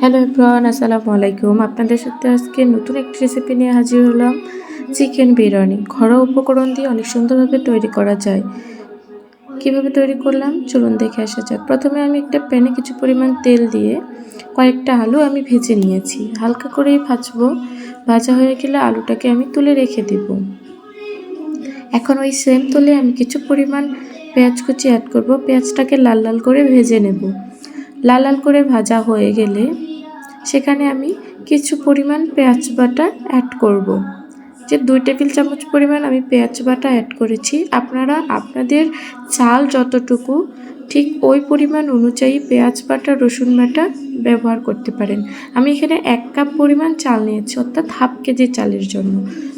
Hello everyone আসসালামু আলাইকুম আপনাদের সাথে আজকে নতুন একটি রেসিপি নিয়ে হাজির হলাম। চিকেন বিরিয়ানি। ঘরোয়া উপকরণ দিয়ে অনেক সুন্দরভাবে তৈরি করা যায়। কীভাবে তৈরি করলাম? চলুন দেখে আসা যাক। প্রথমে আমি একটা প্যানে কিছু পরিমাণ তেল দিয়ে কয়েকটা আলু আমি ভেজে নিয়েছি। হালকা করেই ভাজবো। ভাজা হয়ে গেলে আলুটাকে আমি তুলে রেখে দিব। এখন ওই সেম তুলে আমি কিছু পরিমাণ পেঁয়াজ কুচি অ্যাড করব। পেঁয়াজটাকে লাল লাল করে ভেজে নেব। লাল লাল করে ভাজা হয়ে গেলে সেখানে আমি কিছু পরিমাণ পেঁয়াজ বাটা অ্যাড করব। যে দুই টেবিল চামচ পরিমাণ আমি পেঁয়াজ বাটা অ্যাড করেছি, আপনারা আপনাদের চাল যতটুকু, ঠিক ওই পরিমাণ অনুযায়ী পেঁয়াজ বাটা, রসুন বাটা ব্যবহার করতে পারেন। আমি এখানে এক কাপ পরিমাণ চাল নিয়েছি, অর্থাৎ হাফ কেজি চালের জন্য।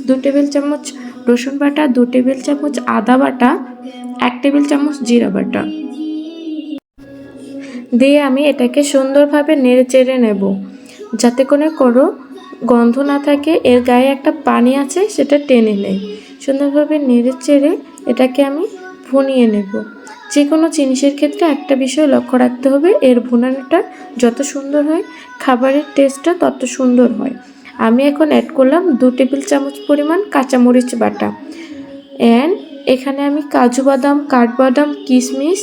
দু টেবিল চামচ রসুন বাটা দু টেবিল চামচ আদা বাটা, এক টেবিল চামচ জিরা বাটা। দিয়ে আমি এটাকে সুন্দরভাবে নেড়ে চেড়ে নেব। যাতে করে কোনো গন্ধ না থাকে, এর গায়ে একটা পানি আছে, সেটা টেনে নেয় সুন্দরভাবে নেড়ে চেড়ে এটাকে আমি ভুনিয়ে নেব। যে কোনো জিনিসের ক্ষেত্রে একটা বিষয় লক্ষ্য রাখতে হবে, এর ভুনানোটা যত সুন্দর হয়, খাবারের টেস্টটা তত সুন্দর হয়। আমি এখন অ্যাড করলাম দু টেবিল চামচ পরিমাণ কাঁচামরিচ বাটা। অ্যান্ড এখানে আমি কাজু বাদাম, কাঠবাদাম, কিশমিশ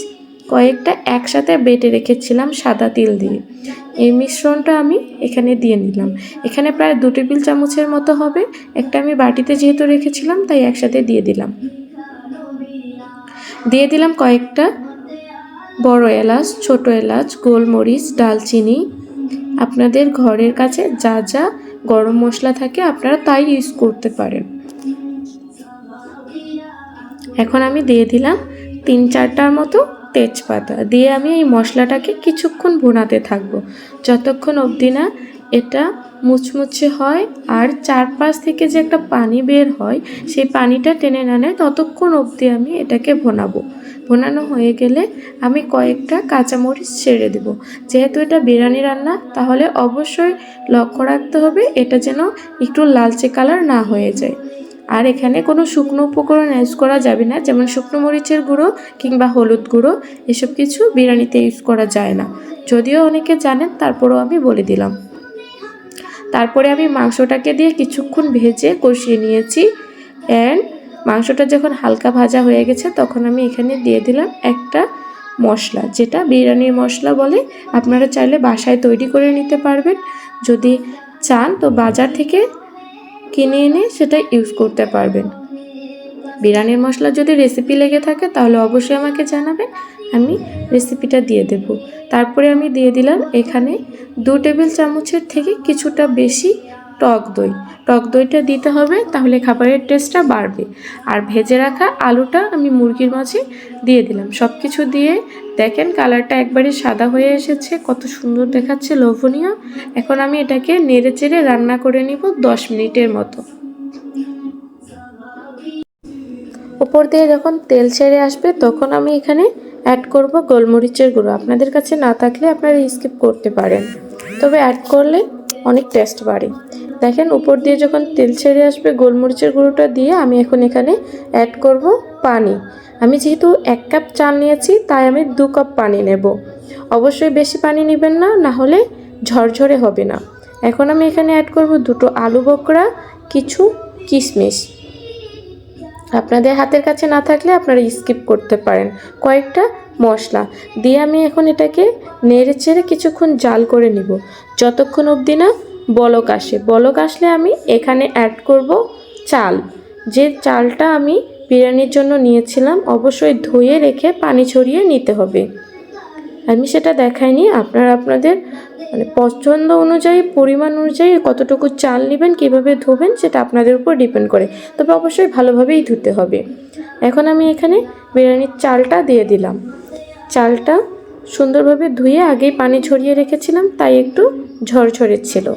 কয়েকটা একসাথে বেটে রেখেছিলাম সাদা তিল দিয়ে। এই মিশ্রণটা আমি এখানে দিয়ে নিলাম। এখানে প্রায় দু টেবিল চামচের মতো হবে। একটা আমি বাটিতে যেহেতু রেখেছিলাম, তাই একসাথে দিয়ে দিলাম। দিয়ে দিলাম কয়েকটা বড় এলাচ, ছোট এলাচ, গোলমরিচ, ডালচিনি। আপনাদের ঘরের কাছে যা যা গরম মশলা থাকে আপনারা তাই ইউজ করতে পারেন। এখন আমি দিয়ে দিলাম তিন চারটার মতো তেজপাতা দিয়ে আমি এই মশলাটাকে কিছুক্ষণ ভুনাতে থাকব। যতক্ষণ অবধি না এটা মুচমুচে হয় আর চারপাশ থেকে যে একটা পানি বের হয়, সেই পানিটা টেনে না নেয়, ততক্ষণ অবধি আমি এটাকে ভোনাবো। ভোনানো হয়ে গেলে আমি কয়েকটা কাঁচামরিচ ছেড়ে দেব। যেহেতু এটা বিরিয়ানি রান্না, তাহলে অবশ্যই লক্ষ্য রাখতে হবে এটা যেন একটু লালচে কালার না হয়ে যায়। আর এখানে কোনো শুকনো উপকরণ ইউজ করা যাবে না। যেমন শুকনো মরিচের গুঁড়ো কিংবা হলুদ গুঁড়ো, এসব কিছু বিরিয়ানিতে ইউজ করা যায় না। যদিও অনেকে জানেন, তারপরেও আমি বলে দিলাম। তারপরে আমি মাংসটাকে দিয়ে কিছুক্ষণ ভেজে কষিয়ে নিয়েছি। অ্যান্ড মাংসটা যখন হালকা ভাজা হয়ে গেছে, তখন আমি এখানে দিয়ে দিলাম একটা মশলা, যেটা বিরিয়ানির মশলা বলে। আপনারা চাইলে বাসায় তৈরি করে নিতে পারবেন। যদি চান, তো বাজার থেকে কিনে এনে সেটা ইউজ করতে পারবেন। বিরিয়ানির মশলা যদি রেসিপি লেগে থাকে, তাহলে অবশ্যই আমাকে জানাবেন। আমি রেসিপিটা দিয়ে দেব। তারপরে আমি দিয়ে দিলাম এখানে দু টেবিল চামচের থেকে কিছুটা বেশি টক দই। টক দইটা দিতে হবে, তাহলে খাবারের টেস্টটা বাড়বে। আর ভেজে রাখা আলুটা আমি মুরগির মাঝে দিয়ে দিলাম। সব কিছু দিয়ে দেখেন কালারটা একবারে সাদা হয়ে এসেছে, কত সুন্দর দেখাচ্ছে লোভনীয়। এখন আমি এটাকে নেড়ে চেড়ে রান্না করে নিব দশ মিনিটের মতো। উপর দিয়ে যখন তেল ছেড়ে আসবে, তখন আমি এখানে অ্যাড করব গোলমরিচের গুঁড়ো। আপনাদের কাছে না থাকলে আপনারা স্কিপ করতে পারেন। তবে অ্যাড করলে অনেক টেস্ট বাড়ে। দেখেন উপর দিয়ে যখন তেল ছেড়ে আসবে, গোলমরিচের গুঁড়োটা দিয়ে আমি এখন এখানে অ্যাড করব পানি। আমি যেহেতু এক কাপ চাল নিয়েছি, তাই আমি দু কাপ পানি নেব। অবশ্যই বেশি পানি নেবেন না না হলে ঝরঝরে হবে না। এখন আমি এখানে অ্যাড করব দুটো আলু বকরা, কিছু কিশমিশ। আপনাদের হাতের কাছে না থাকলে আপনারা স্কিপ করতে পারেন। কয়েকটা মশলা দিয়ে আমি এখন এটাকে নেড়ে চেড়ে কিছুক্ষণ জাল করে নিব। যতক্ষণ অবধি না বলক আসে। বলক আসলে আমি এখানে অ্যাড করব চাল। যে চালটা আমি বিরিয়ানির জন্য নিয়েছিলাম। অবশ্যই ধুয়ে রেখে পানি ছড়িয়ে নিতে হবে। আমি সেটা দেখাইনি। আপনারা আপনাদের মানে পছন্দ অনুযায়ী, পরিমাণ অনুযায়ী কতটুকু চাল নেবেন, কীভাবে ধোবেন, সেটা আপনাদের উপর ডিপেন্ড করে। তবে অবশ্যই ভালোভাবেই ধুতে হবে। এখন আমি এখানে বিরিয়ানির চালটা দিয়ে দিলাম। চালটা সুন্দরভাবে ধুয়ে আগেই পানি ছড়িয়ে রেখেছিলাম, তাই একটু ঝরঝরে ছিল।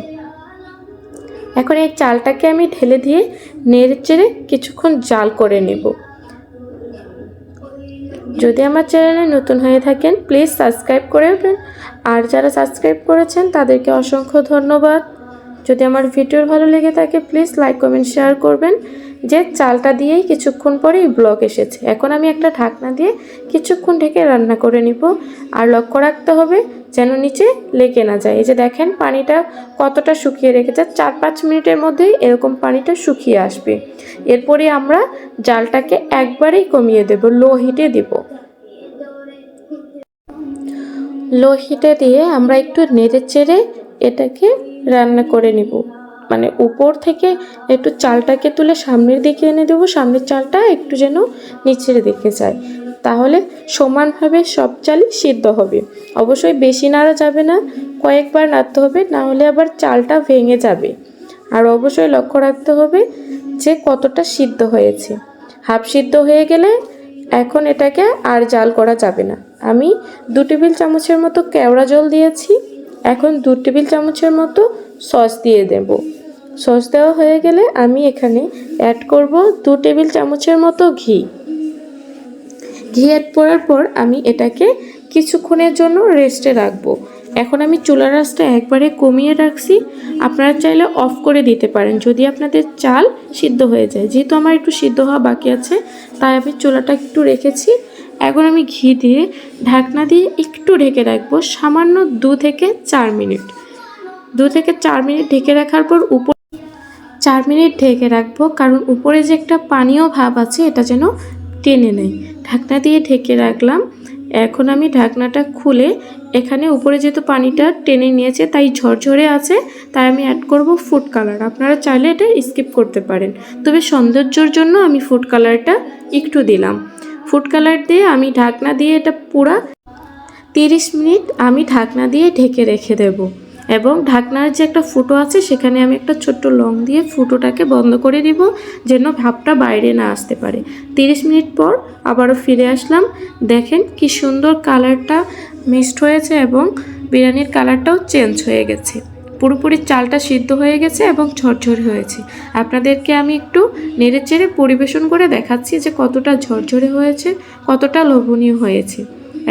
এখন এই চালটাকে আমি ঢেলে দিয়ে নেড়ে চেড়ে কিছুক্ষণ জাল করে নেব। যদি আমার চ্যানেলে নতুন হয়ে থাকেন প্লিজ সাবস্ক্রাইব করে আর যারা সাবস্ক্রাইব করেছেন, তাদেরকে অসংখ্য ধন্যবাদ। যদি আমার ভিডিও ভালো লেগে থাকে প্লিজ লাইক কমেন্ট শেয়ার করবেন। যে চালটা দিয়েই কিছুক্ষণ পরেই ব্লক এসেছে। এখন আমি একটা ঢাকনা দিয়ে কিছুক্ষণ ঢেকে রান্না করে নিব। আর লক্ষ্য রাখতে হবে যেন নিচে লেগে না যায়। এই যে দেখেন, পানিটা কতটা শুকিয়ে রেখেছে। চার পাঁচ মিনিটের মধ্যেই এরকম পানিটা শুকিয়ে আসবে। এরপরে আমরা জালটাকে একবারেই কমিয়ে দেব, লো হিটে দেব। লো হিটে দিয়ে আমরা একটু নেড়ে চেড়ে এটাকে রান্না করে নিব। মানে উপর থেকে একটু চালটাকে তুলে সামনের দিকে এনে দেবো, সামনের চালটা একটু যেন নিচের দিকে যায়। তাহলে সমানভাবে সব চালই সিদ্ধ হবে। অবশ্যই বেশি নাড়া যাবে না, কয়েকবার নাড়তে হবে, না হলে আবার চালটা ভেঙে যাবে। আর অবশ্যই লক্ষ্য রাখতে হবে যে কতটা সিদ্ধ হয়েছে। হাফ সিদ্ধ হয়ে গেলে এখন এটাকে আর জাল করা যাবে না। আমি দু টেবিল চামচের মতো কেওড়া জল দিয়েছি, এখন দু টেবিল চামচের মতো সস দিয়ে দেব। সস দেওয়া হয়ে গেলে আমি এখানে অ্যাড করব দু টেবিল চামচের মতো ঘি। ঘি অ্যাড করার পর আমি এটাকে কিছুক্ষণের জন্য রেস্টে রাখব। এখন আমি চুলার রাসটা একবারে কমিয়ে রাখছি। আপনারা চাইলে অফ করে দিতে পারেন। যদি আপনাদের চাল সিদ্ধ হয়ে যায়। যেহেতু আমার একটু সিদ্ধ হওয়া বাকি আছে, তাই আমি চুলাটা একটু রেখেছি। এখন আমি ঘি দিয়ে ঢাকনা দিয়ে একটু ঢেকে রাখব। সামান্য দু থেকে চার মিনিট। দু থেকে চার মিনিট ঢেকে রাখার পর উপর চার মিনিট ঢেকে রাখব। কারণ উপরে যে একটা পানীয় ভাব আছে, এটা যেন টেনে নেয়। ঢাকনা দিয়ে ঢেকে রাখলাম। এখন আমি ঢাকনাটা খুলে এখানে উপরে যেহেতু পানিটা টেনে নিয়েছে, তাই ঝরঝরে আছে, তাই আমি অ্যাড করব ফুড কালার আপনারা চাইলে এটা স্কিপ করতে পারেন। তবে সৌন্দর্যর জন্য আমি ফুড কালারটা একটু দিলাম। ফুড কালার দিয়ে আমি ঢাকনা দিয়ে এটা পুরা তিরিশ মিনিট আমি ঢাকনা দিয়ে ঢেকে রেখে দেব। এবং ঢাকনার যে একটা ফুটো আছে, সেখানে আমি একটা ছোট্ট লং দিয়ে ফুটোটাকে বন্ধ করে দিব যেন ভাবটা বাইরে না আসতে পারে। তিরিশ মিনিট পর আবারও ফিরে আসলাম। দেখেন কি সুন্দর কালারটা মিক্সড হয়েছে এবং বিরিয়ানির কালারটাও চেঞ্জ হয়ে গেছে। পুরোপুরি চালটা সিদ্ধ হয়ে গেছে এবং ঝরঝরে হয়েছে। আপনাদেরকে আমি একটু নেড়ে চেড়ে পরিবেশন করে দেখাচ্ছি যে কতটা ঝরঝরে হয়েছে, কতটা লোভনীয় হয়েছে।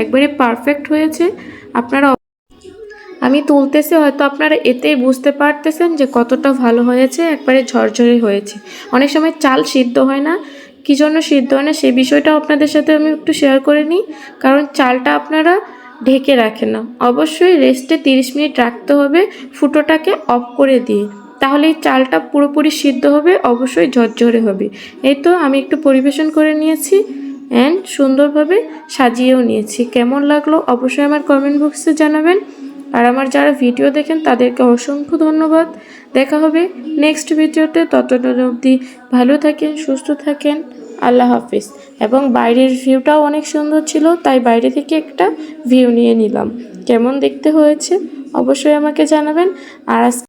একবারে পারফেক্ট হয়েছে। আপনারা আমি তুলতেছি, হয়তো আপনারা এতেই বুঝতে পারতেছেন যে কতটা ভালো হয়েছে, একবারে ঝরঝরে হয়েছে। অনেক সময় চাল সিদ্ধ হয় না। কী জন্য সিদ্ধ হয় না সেই বিষয়টাও আপনাদের সাথে আমি একটু শেয়ার করে নিই। কারণ চালটা আপনারা ঢেকে রাখেন না। অবশ্যই রেস্টে তিরিশ মিনিট রাখতে হবে, ফুটোটাকে অফ করে দিয়ে। তাহলে এই চালটা পুরোপুরি সিদ্ধ হবে, অবশ্যই ঝরঝরে হবে। এই তো আমি একটু পরিবেশন করে নিয়েছি অ্যান্ড সুন্দরভাবে সাজিয়েও নিয়েছি। কেমন লাগল অবশ্যই আমার কমেন্ট বক্সে জানাবেন। আর আমার যারা ভিডিও দেখেন তাদেরকে অসংখ্য ধন্যবাদ। দেখা হবে নেক্সট ভিডিওতে। ততটা অবধি ভালো থাকেন, সুস্থ থাকেন। আল্লাহ হাফিজ। এবং বাইরের ভিউটাও অনেক সুন্দর ছিল, তাই বাইরে থেকে একটা ভিউ নিয়ে নিলাম। কেমন দেখতে হয়েছে অবশ্যই আমাকে জানাবেন। আর